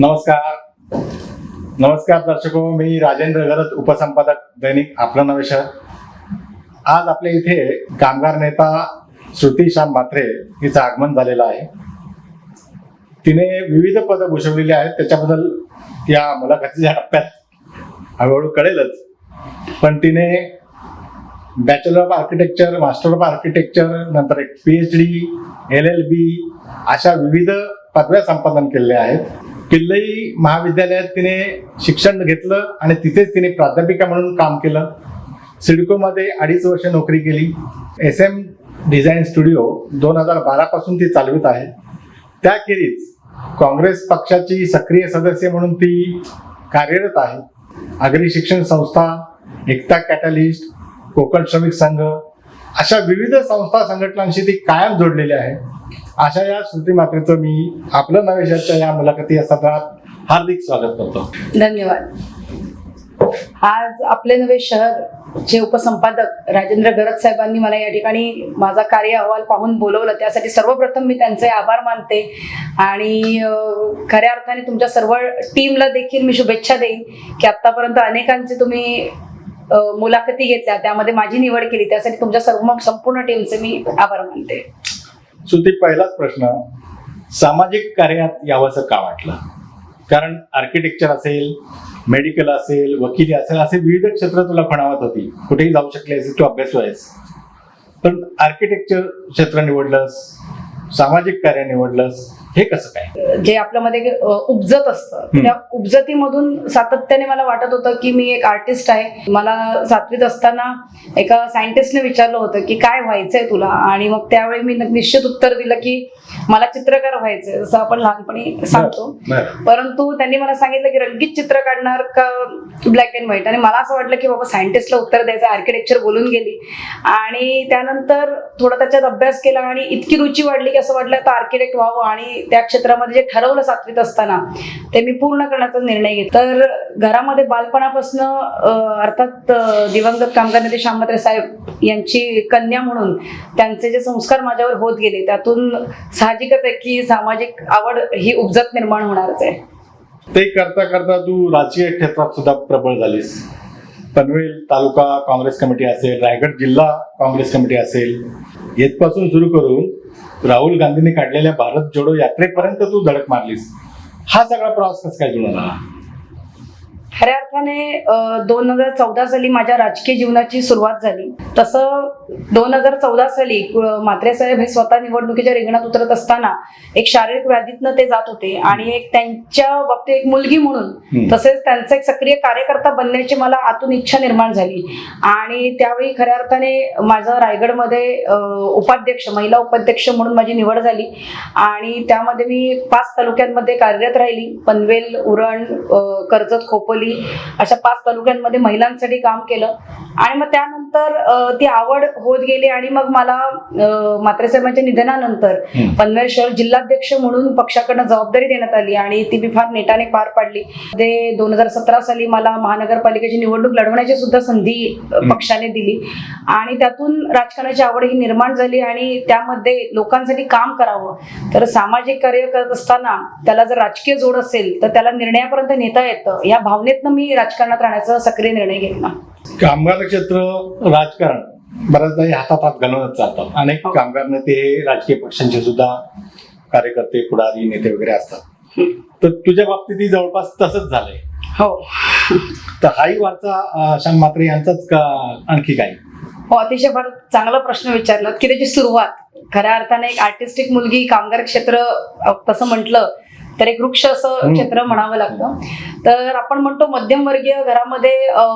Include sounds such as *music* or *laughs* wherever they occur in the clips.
नमस्कार. नमस्कार दर्शको मी राजेंद्र गरत उपसंपादक दैनिक आपलं नवे शहर आज आपल्या इथे कामगार नेता श्रुती श्याम म्हात्रे हिचं आगमन झालेलं आहे. तिने विविध पदं भूषवलेली आहेत त्याच्याबद्दल या मुलाखतीच्या टप्प्यात हळूहळू कळेलच. पण तिने bachelor of architecture master of architecture नंतर एक P H D L L B अशा विविध पदव्या संपादन केलेल्या आहेत. किल्लई महाविद्यालयात तिने शिक्षण घेतलं आणि तिथेच तिने प्राध्यापिका म्हणून काम केलं. सिडकोमध्ये अडीच वर्ष नोकरी केली. एस एम डिझाईन स्टुडिओ दोन हजार बारापासून ती चालवित आहे. त्याखेरीज काँग्रेस पक्षाची सक्रिय सदस्य म्हणून ती कार्यरत आहे. आगरी शिक्षण संस्था एकता कॅटलिस्ट कोकण श्रमिक संघ अशा विविध संस्था संघटनांशी ती कायम जोडलेली आहे. अशा या श्रुती मात्रेचं मी आपलं नवेशाच्या या मुलाखती या सत्रात हार्दिक स्वागत करतो. धन्यवाद. आज आपले नवे शहर चे उपसंपादक राजेंद्र गरज साहेबांनी मला या ठिकाणी माझा कार्य अहवाल पाहून बोलवलं त्यासाठी सर्वप्रथम मी त्यांचे आभार मानते. आणि खऱ्या अर्थाने तुमच्या सर्व टीमला देखील मी शुभेच्छा देईन की आतापर्यंत अनेकांचे तुम्ही मुलाखती घेतल्या त्यामध्ये माझी निवड केली त्यासाठी तुमच्या सर्व संपूर्ण टीमचे मी आभार मानते. श्रुती पहिलाच प्रश्न सामाजिक कार्यात यावंसं का वाटलं? कारण आर्किटेक्चर असेल मेडिकल असेल वकिली असेल असे विविध क्षेत्र तुला फणावत होती. कुठेही जाऊ शकले असेल तू अभ्यास व्हायस पण आर्किटेक्चर क्षेत्र निवडलंस सामाजिक कार्य निवडलंस हे कसं काय? जे आपल्यामध्ये उपजत असतं त्या उपजतीमधून सातत्याने मला वाटत होतं की मी एक आर्टिस्ट आहे. मला सातवीत असताना एका सायंटिस्टने विचारलं होतं की काय व्हायचंय तुला? आणि मग त्यावेळी मी निश्चित उत्तर दिलं की मला चित्रकार व्हायचंय जसं आपण लहानपणी सांगतो. परंतु त्यांनी मला सांगितलं की रंगीत चित्र काढणार का ब्लॅक अँड व्हाईट आणि मला असं वाटलं की बाबा सायंटिस्टला उत्तर द्यायचं आर्किटेक्चर बोलून गेली. आणि त्यानंतर थोडा त्याच्यात अभ्यास केला आणि इतकी रुची वाढली की असं वाटलं तर आर्किटेक्ट व्हावं आणि त्या क्षेत्रामध्ये जे ठरवलं सातवीत असताना ते मी पूर्ण करण्याचा निर्णय घेतला. तर घरामध्ये बालपणापासून अर्थात दिवंगत कामगार नेते श्यामत्रे साहेब यांची कन्या म्हणून त्यांचे जे संस्कार माझ्यावर होत गेले त्यातून साहजिकच आहे की सामाजिक आवड ही उपजत निर्माण होणारच आहे. ते करता करता तू राजकीय क्षेत्रात सुद्धा प्रबळ झालीस. पनवेल तालुका काँग्रेस कमिटी असेल रायगड जिल्हा काँग्रेस कमिटी असेल येथपासून सुरू करून राहुल गांधींनी काढलेल्या भारत जोडो यात्रेपर्यंत तू धडक मारलीस. हा सगळा प्रवास कसा काय जुळून आला खऱ्या अर्थाने दोन हजार चौदा साली माझ्या राजकीय जीवनाची सुरुवात झाली. तसं दोन हजार चौदा साली अ, म्हात्रे साहेब हे स्वतः निवडणुकीच्या रिंगणात उतरत असताना एक शारीरिक व्याधीतनं ते जात होते आणि एक त्यांच्या बाबतीत एक मुलगी म्हणून. तसेच त्यांचा एक सक्रिय कार्यकर्ता बनण्याची मला आतून इच्छा निर्माण झाली. आणि त्यावेळी खऱ्या अर्थाने माझं रायगडमध्ये उपाध्यक्ष महिला उपाध्यक्ष म्हणून माझी निवड झाली. आणि त्यामध्ये मी पाच तालुक्यांमध्ये कार्यरत राहिली. पनवेल उरण कर्जत खोपोली अशा पाच तालुक्यांमध्ये महिलांसाठी काम केलं. आणि मग त्यानंतर ती आवड होत गेली आणि मग मला म्हात्रे साहेबांच्या निधनानंतर. पनवेल शहर जिल्हाध्यक्ष म्हणून पक्षाकडनं जबाबदारी देण्यात आली आणि ती मी फार नेटाने पार पाडली. ते दोन हजार सतरा साली मला महानगरपालिकेची निवडणूक लढवण्याची सुद्धा संधी पक्षाने दिली. आणि त्यातून राजकारणाची आवड ही निर्माण झाली आणि त्यामध्ये लोकांसाठी काम करावं. तर सामाजिक कार्य करत असताना त्याला जर राजकीय जोड असेल तर त्याला निर्णयापर्यंत नेता येतं. या भावनेतनं मी राजकारणात राहण्याचा सक्रिय निर्णय घेतला कामगार क्षेत्र राजकारण बऱ्याचदा हातात हात घालूनच चालतात. अनेक हो. कामगार नेते हे राजकीय पक्षांचे सुद्धा कार्यकर्ते पुढारी नेते वगैरे असतात. तर तुझ्या बाबतीत जवळपास तसंच झालंय. हो. तर हाही वारसा श्याम म्हात्रे यांचाच का आणखी काही हो अतिशय फार चांगला प्रश्न विचारलात की त्याची सुरुवात. खऱ्या अर्थाने एक आर्टिस्टिक मुलगी कामगार क्षेत्र तसं म्हटलं तर एक वृक्ष असं. क्षेत्र म्हणावं लागतं. तर आपण म्हणतो मध्यमवर्गीय घरामध्ये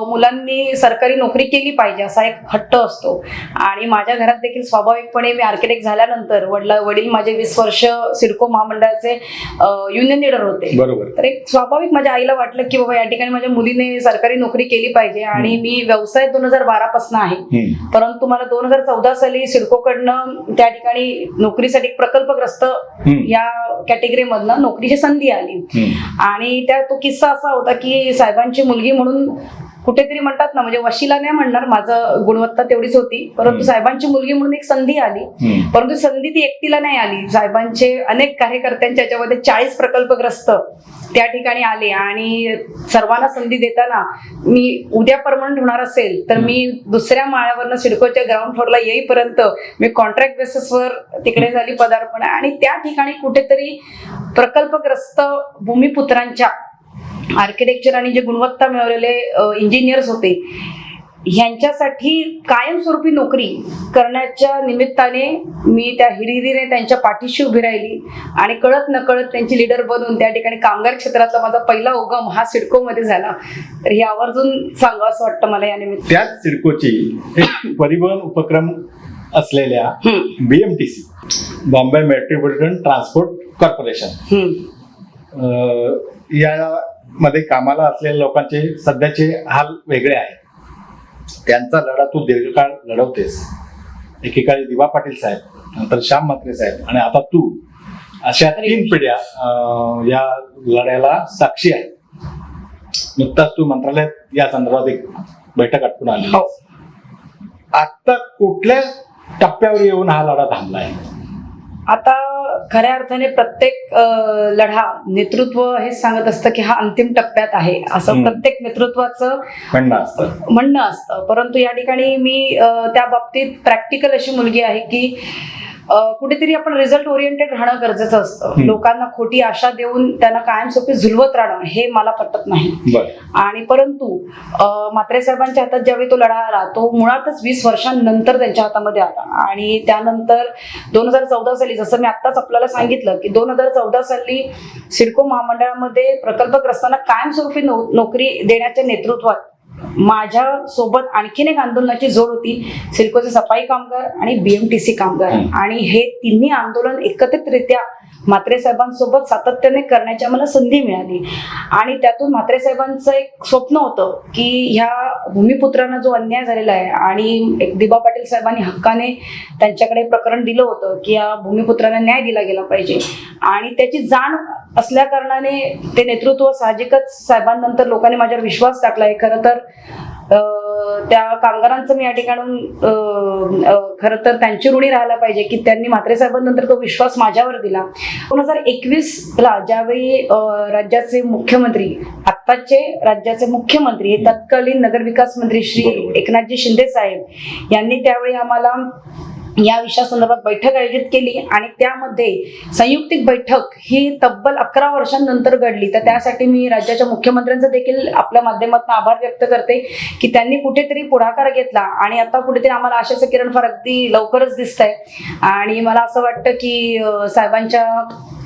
मुलांनी सरकारी नोकरी केली पाहिजे असा एक हट्ट असतो आणि माझ्या घरात देखील स्वाभाविकपणे मी आर्किटेक्ट झाल्यानंतर वडला वडील माझे वीस वर्ष सिडको महामंडळाचे युनियन लीडर होते बरोबर तर एक स्वाभाविक माझ्या आईला वाटलं की बाबा या ठिकाणी माझ्या मुलीने सरकारी नोकरी केली पाहिजे आणि मी व्यवसाय दोन हजार बारा पासून आहे. परंतु मला दोन हजार चौदा साली सिडकोकडनं त्या ठिकाणी नोकरीसाठी प्रकल्पग्रस्त. या कॅटेगरीमधनं नोकरीची संधी आली. आणि त्या तो किस्सा असा होता की साहेबांची मुलगी म्हणून कुठेतरी म्हणतात ना म्हणजे वशिला नाही म्हणणार माझं गुणवत्ता तेवढीच होती. परंतु. साहेबांची मुलगी म्हणून एक संधी आली. परंतु संधी ती एकटीला नाही आली. साहेबांचे अनेक कार्यकर्त्यांच्या याच्यामध्ये चाळीस प्रकल्पग्रस्त त्या ठिकाणी आले. आणि सर्वांना संधी देताना मी उद्या परमनंट होणार असेल तर मी दुसऱ्या माळ्यावरनं सिडकोच्या ग्राउंड फ्लोअरला येईपर्यंत मी कॉन्ट्रॅक्ट बेसिसवर तिकडे झाली पदार्पण. आणि त्या ठिकाणी कुठेतरी प्रकल्पग्रस्त भूमिपुत्रांच्या आर्किटेक्चर आणि जे गुणवत्ता मिळवलेले इंजिनियर्स होते ह्यांच्यासाठी कायमस्वरूपी नोकरी करण्याच्या निमित्ताने मी त्या हिरिरीने त्यांच्या पाठीशी उभी राहिली आणि कळत नकळत त्यांची लीडर बनून त्या ठिकाणी कामगार क्षेत्रातला माझा पहिला उगम हा सिडकोमध्ये झाला. तर हे आवर्जून सांगावं असं वाटतं मला या निमित्त. त्याच सिडकोची एक परिवहन उपक्रम असलेल्या BMTC Bombay metropolitan transport corporation. यामध्ये कामाला असलेल्या लोकांचे सध्याचे हाल वेगळे आहेत त्यांचा लढा तू दीर्घकाळ लढवतेस. एकेकाळी दिवा पाटील साहेब नंतर श्याम म्हात्रे साहेब आणि आता तू अशा तीन पिढ्या या लढ्याला साक्षी आहे. नुकताच तू मंत्रालयात या संदर्भात एक बैठक आटपून आली. हो. आता कुठल्या टप्प्यावर येऊन हा लढा थांबलाय? आता खऱ्या अर्थाने प्रत्येक लढा नेतृत्व हेच सांगत असतं की हा अंतिम टप्प्यात आहे. असं. प्रत्येक नेतृत्वाचं म्हणणं असतं. परंतु या ठिकाणी मी त्या बाबतीत प्रॅक्टिकल अशी मुलगी आहे की कुठेतरी आपण रिझल्ट ओरिएंटेड राहणं गरजेचं असतं. लोकांना खोटी आशा देऊन त्यांना कायमस्वरूपी झुलवत राहणं हे मला पटत नाही. आणि परंतु म्हात्रे साहेबांच्या हातात ज्यावेळी तो लढा आला तो मुळातच वीस वर्षांनंतर त्यांच्या हातामध्ये आला. आणि त्यानंतर दोन हजार चौदा साली जसं मी आत्ताच आपल्याला सांगितलं की दोन हजार चौदा साली सिडको महामंडळामध्ये प्रकल्पग्रस्तांना कायमस्वरूपी नो नोकरी देण्याच्या नेतृत्वात माझ्या सोबत आणखीन एक आंदोलनाची जोड होती. सिडकोचे सफाई कामगार आणि बीएमटीसी कामगार. आणि हे तिन्ही आंदोलन एकत्रितरित्या म्हात्रे साहेबांसोबत सातत्याने करण्याची आम्हाला संधी मिळाली. आणि त्यातून म्हात्रे साहेबांचं एक स्वप्न होतं की ह्या भूमिपुत्रांना जो अन्याय झालेला आहे आणि एक दिबा पाटील साहेबांनी हक्काने त्यांच्याकडे प्रकरण दिलं होतं की या भूमिपुत्रांना न्याय दिला गेला पाहिजे. आणि त्याची जाण असल्या कारणाने ते नेतृत्व साहजिकच साहेबांनंतर लोकांनी माझ्यावर विश्वास टाकला आहे खरं तर त्या कामगारांचं मी या ठिकाणून खरं तर त्यांची ऋणी राहायला पाहिजे की त्यांनी म्हात्रे साहेबांनंतर तो विश्वास माझ्यावर दिला दोन हजार एकवीस ला ज्यावेळी राज्याचे मुख्यमंत्री आत्ताचे राज्याचे मुख्यमंत्री तत्कालीन नगरविकास मंत्री श्री. एकनाथजी शिंदे साहेब यांनी त्यावेळी आम्हाला या विषयासंदर्भात बैठक आयोजित केली आणि त्यामध्ये संयुक्तिक बैठक ही तब्बल अकरा वर्षांनंतर घडली. तर त्यासाठी मी राज्याच्या मुख्यमंत्र्यांचा देखील आपल्या माध्यमातून आभार व्यक्त करते की त्यांनी कुठेतरी पुढाकार घेतला आणि आता कुठेतरी आम्हाला आशाचं किरण फार अगदी लवकरच दिसत आहे आणि मला असं वाटतं की साहेबांच्या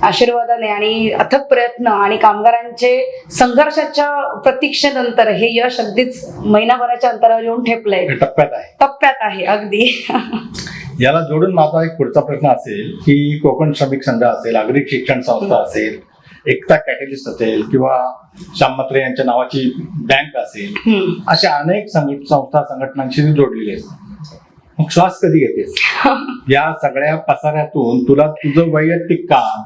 आशीर्वादाने आणि अथक प्रयत्न आणि कामगारांचे संघर्षाच्या प्रतीक्षेनंतर हे यश अगदीच महिनाभराच्या अंतरावर येऊन ठेपलंय. टप्प्यात आहे. टप्प्यात आहे अगदी. *laughs* याला जोडून माझा एक पुढचा प्रश्न असेल की कोकण श्रमिक संघ असेल नागरिक शिक्षण संस्था असेल एकता कॅटलिस्ट असेल किंवा श्यामत्रे यांच्या नावाची बँक असेल. अशा अनेक संस्था संघटनांशी जोडलेली आहेस. मग श्वास कधी घेतेस? *laughs* या सगळ्या पसाऱ्यातून तुला तुझं वैयक्तिक काम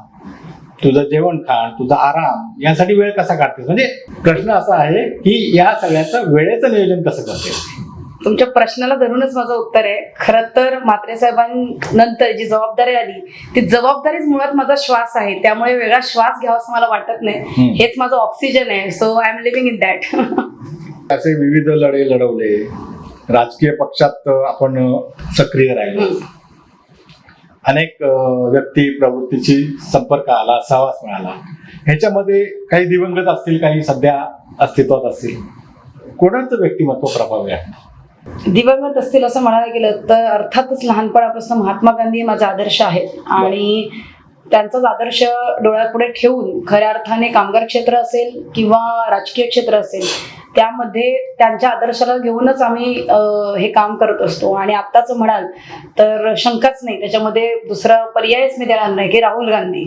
तुझं जेवण खाण तुझा आराम यासाठी वेळ कसा काढतेस? म्हणजे प्रश्न असा आहे की या सगळ्याचं वेळेचं नियोजन कसं करतेस? तुमच्या प्रश्नाला धरूनच माझं उत्तर आहे. खरं तर म्हात्रे साहेबांनंतर जी जबाबदारी आली ती जबाबदारीच मुळात माझा श्वास आहे. त्यामुळे वेगळा श्वास घ्यावा असं मला वाटत नाही. हेच माझं ऑक्सिजन आहे. So I am living in that असे विविध लढे लढवले. राजकीय पक्षात आपण सक्रिय राहिलो. अनेक व्यक्ती प्रवृत्तीची संपर्क आला सहवास मिळाला. ह्याच्यामध्ये काही दिवंगत असतील काही सध्या अस्तित्वात असतील. कोणाचं व्यक्तिमत्व प्रभावी आहे? दिवंगत असतील असं म्हणायला गेलं तर अर्थातच लहानपणापासून महात्मा गांधी माझा आदर्श आहेत. आणि त्यांचाच आदर्श डोळ्यापुढे ठेवून खऱ्या अर्थाने कामगार क्षेत्र असेल किंवा राजकीय क्षेत्र असेल त्यामध्ये त्यांच्या आदर्शाला घेऊनच आम्ही हे काम करत असतो. आणि आत्ताच म्हणाल तर शंकाच नाही. त्याच्यामध्ये दुसरा पर्यायच मी देणार नाही की राहुल गांधी.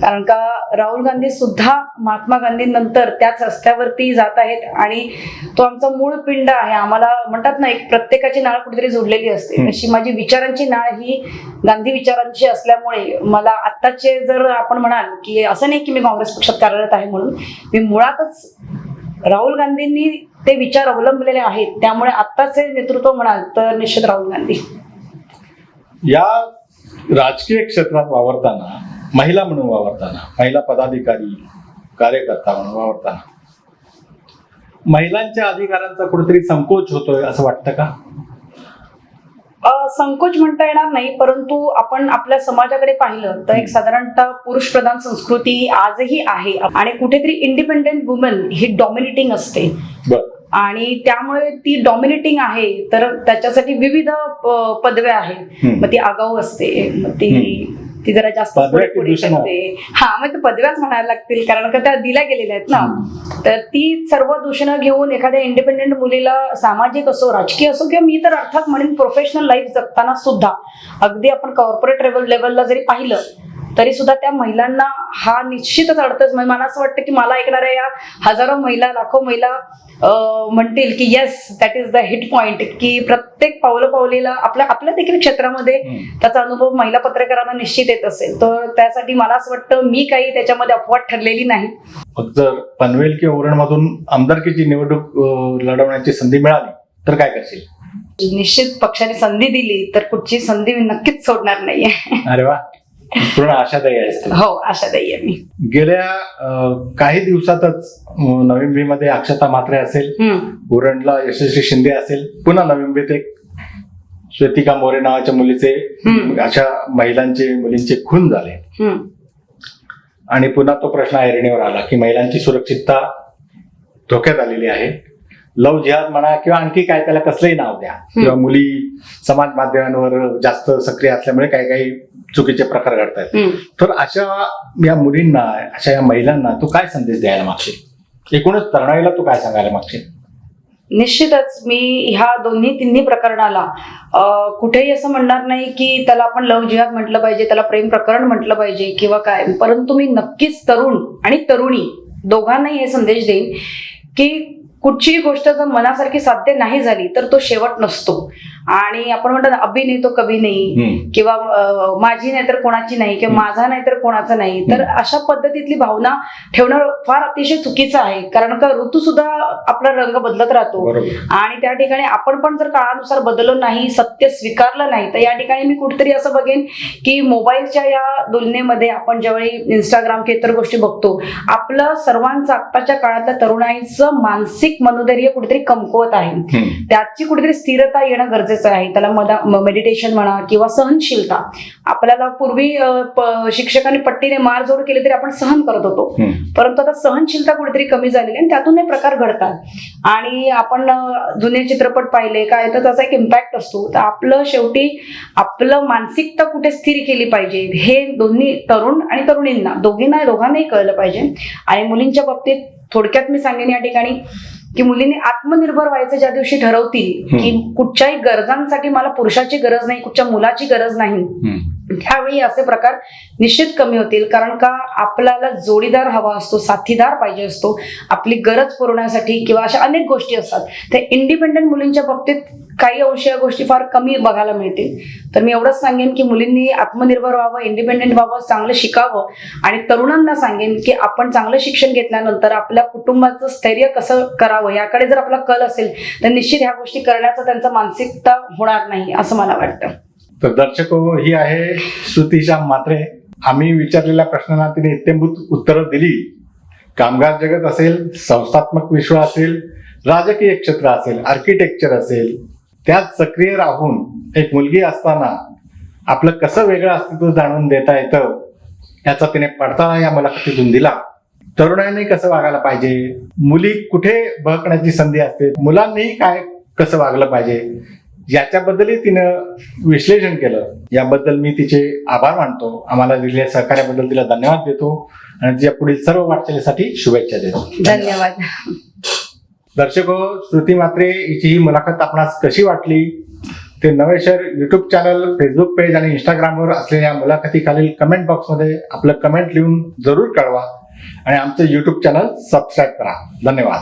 कारण का राहुल गांधी सुद्धा महात्मा गांधींनंतर त्याच रस्त्यावरती जात आहेत आणि तो आमचा मूळ पिंड आहे. आम्हाला म्हणतात ना एक प्रत्येकाची नाळ कुठेतरी जोडलेली असते. तशी माझी विचारांची नाळ ही गांधी विचारांची असल्यामुळे मला आत्ताचे जर आपण म्हणाल की असं नाही की मी काँग्रेस पक्षात कार्यरत आहे म्हणून मी मुळातच राहुल गांधींनी ते विचार अवलंबलेले आहेत. त्यामुळे आत्ताचे नेतृत्व म्हणाल तर निश्चित राहुल गांधी. या राजकीय क्षेत्रात वावरताना महिला म्हणून वावरताना महिला पदाधिकारी कार्यकर्ता म्हणून वावरताना महिलांच्या अधिकारांचा कुठेतरी संकोच होतोय असं वाटतं का? संकोच म्हणता येणार नाही परंतु आपण आपल्या समाजाकडे पाहिलं तर एक साधारणतः पुरुष प्रधान संस्कृती आजही आहे. आणि कुठेतरी इंडिपेंडेंट वुमन ही डॉमिनेटिंग असते. आणि त्यामुळे ती डॉमिनेटिंग आहे तर त्याच्यासाठी विविध पदव्या आहेत. मग ती आगाऊ असते मग ती ती जरा जास्त पुढे पुढे? करते हा मग ते पदव्याच म्हणायला लागतील कारण का त्या दिल्या गेलेल्या आहेत ना तर ती सर्व दूषणं घेऊन एखाद्या इंडिपेंडेंट मुलीला सामाजिक असो राजकीय असो किंवा मी तर अर्थात म्हणेन प्रोफेशनल लाईफ जगताना सुद्धा अगदी आपण कॉर्पोरेट लेवल लेवलला जरी पाहिलं तरी सुद्धा त्या महिलांना हा निश्चितच अडतच म्हणजे मला असं वाटतं की मला ऐकणाऱ्या या हजारो महिला लाखो महिला म्हणतील की yes that is the hit point की प्रत्येक पावलं पावलीला आपल्या आपल्या देखील क्षेत्रामध्ये. त्याचा अनुभव महिला पत्रकारांना निश्चित येत असेल. तर त्यासाठी मला असं वाटतं मी काही त्याच्यामध्ये अपवाद ठरलेली नाही. जर पनवेल किंवा उरणमधून आमदारकीची निवडणूक लढवण्याची संधी मिळाली तर काय करशील? निश्चित पक्षाने संधी दिली तर कुठची संधी मी नक्कीच सोडणार नाहीये. अरे वा. पूर्ण आशादायी आहेस तू. हो आशादायी आहे मी. गेल्या काही दिवसातच अं, नवी मुंबईमध्ये अक्षता म्हात्रे असेल उरणला यशस्वी शिंदे असेल पुन्हा नवी मुंबईत एक श्वेतिका मोरे नावाच्या मुलीचे. अशा महिलांचे मुलींचे खून झाले. आणि पुन्हा तो प्रश्न ऐरणीवर आला की महिलांची सुरक्षितता धोक्यात आलेली आहे. लव जिहाद म्हणा किंवा आणखी काय त्याला कसलंही नाव द्या. किंवा मुली समाज माध्यमांवर जास्त सक्रिय असल्यामुळे काही काही चुकीचे प्रकार घडतात. तर अशा या मुलींना अशा या महिलांना तू काय संदेश द्यायला मागशील? एकूणच तरुणाईला तू काय सांगायला मागशील? निश्चितच मी ह्या दोन्ही तिन्ही प्रकरणाला कुठेही असं म्हणणार नाही की त्याला आपण लव जिहाद म्हटलं पाहिजे त्याला प्रेम प्रकरण म्हटलं पाहिजे किंवा काय. परंतु मी नक्कीच तरुण आणि तरुणी दोघांनाही हे संदेश देईन की कुठचीही गोष्ट जर मनासारखी साध्य नाही झाली तर तो शेवट नसतो. आणि आपण म्हणतो अभि नाही तो कभी नाही. किंवा माझी नाही तर कोणाची नाही किंवा माझा नाही तर कोणाचा नाही. तर अशा पद्धतीतली भावना ठेवणं फार अतिशय चुकीचं आहे. कारण का ऋतू सुद्धा आपला रंग बदलत राहतो. आणि त्या ठिकाणी आपण पण जर काळानुसार बदललो नाही सत्य स्वीकारलं नाही तर या ठिकाणी मी कुठेतरी असं बघेन की मोबाईलच्या या तुलनेमध्ये आपण ज्यावेळी इंस्टाग्राम की इतर गोष्टी बघतो आपलं सर्वांचं आत्ताच्या काळातल्या तरुणाईचं मानसिक मनोधैर्य कुठेतरी कमकुवत आहे. त्याची कुठेतरी स्थिरता येणं गरजेचं आहे. त्याला मदा मेडिटेशन म्हणा किंवा सहनशीलता. आपल्याला पूर्वी शिक्षकांनी पट्टीने मारझोड केली तरी आपण सहन करत होतो. परंतु आता सहनशीलता कुठेतरी कमी झालेली आणि त्यातून हे प्रकार घडतात. आणि आपण जुने चित्रपट पाहिले काय तर त्याचा एक इम्पॅक्ट असतो. तर आपलं शेवटी आपलं मानसिकता कुठे स्थिर केली पाहिजे हे दोन्ही तरुण आणि तरुणींना दोघींना दोघांनाही कळलं पाहिजे. आणि मुलींच्या बाबतीत थोडक्यात मी सांगेन या ठिकाणी की मुलींनी आत्मनिर्भर व्हायचं ज्या दिवशी ठरवतील की कुठच्याही गरजांसाठी मला पुरुषाची गरज नाही कुठच्या मुलाची गरज नाही. त्यावेळी असे प्रकार निश्चित कमी होतील. कारण का? आपल्याला जोडीदार हवा असतो साथीदार पाहिजे असतो. आपली गरज पुरवण्यासाठी किंवा अशा अनेक गोष्टी असतात. त्या इंडिपेंडंट मुलींच्या बाबतीत काही अंश या गोष्टी फार कमी बघायला मिळतील. तर मी एवढंच सांगेन की मुलींनी आत्मनिर्भर व्हावं इंडिपेंडेंट व्हावं चांगलं शिकावं आणि तरुणांना सांगेन की आपण चांगलं शिक्षण घेतल्यानंतर आपल्या कुटुंबाचं स्थैर्य कसं करावं याकडे जर आपला कल असेल तर निश्चित ह्या गोष्टी करण्याचा त्यांचा मानसिकता होणार नाही असं मला वाटतं. तर दर्शक हो, ही आहे श्रुतीशा मात्रे आम्ही विचारलेल्या प्रश्नांना तिने इत्यंभूत उत्तरं दिली. कामगार जगत असेल संस्थात्मक विश्व असेल राजकीय क्षेत्र असेल आर्किटेक्चर असेल त्यात सक्रिय राहून एक मुलगी असताना आपलं कसं वेगळं अस्तित्व जाणून देता येतं याचा तिने पडताळा या मुलाखतीतून दिला. तरुणांनी कसं वागायला पाहिजे? मुली कुठे बहकण्याची संधी असते? मुलांनीही काय कसं वागलं पाहिजे? याच्याबद्दलही तिनं विश्लेषण केलं. याबद्दल मी तिचे आभार मानतो. आम्हाला दिलेल्या सहकार्याबद्दल तिला धन्यवाद देतो. आणि तिच्या पुढील सर्व वाटचालीसाठी शुभेच्छा देतो. धन्यवाद. दर्शक हो, श्रुती मात्रे हिची ही मुलाखत आपणास कशी वाटली? ते नवेशर युट्यूब चॅनल फेसबुक पेज आणि इंस्टाग्रामवर असलेल्या मुलाखतीखालील कमेंट बॉक्समध्ये आपलं कमेंट लिहून जरूर कळवा. आणि आमचं युट्यूब चॅनल सबस्क्राईब करा. धन्यवाद.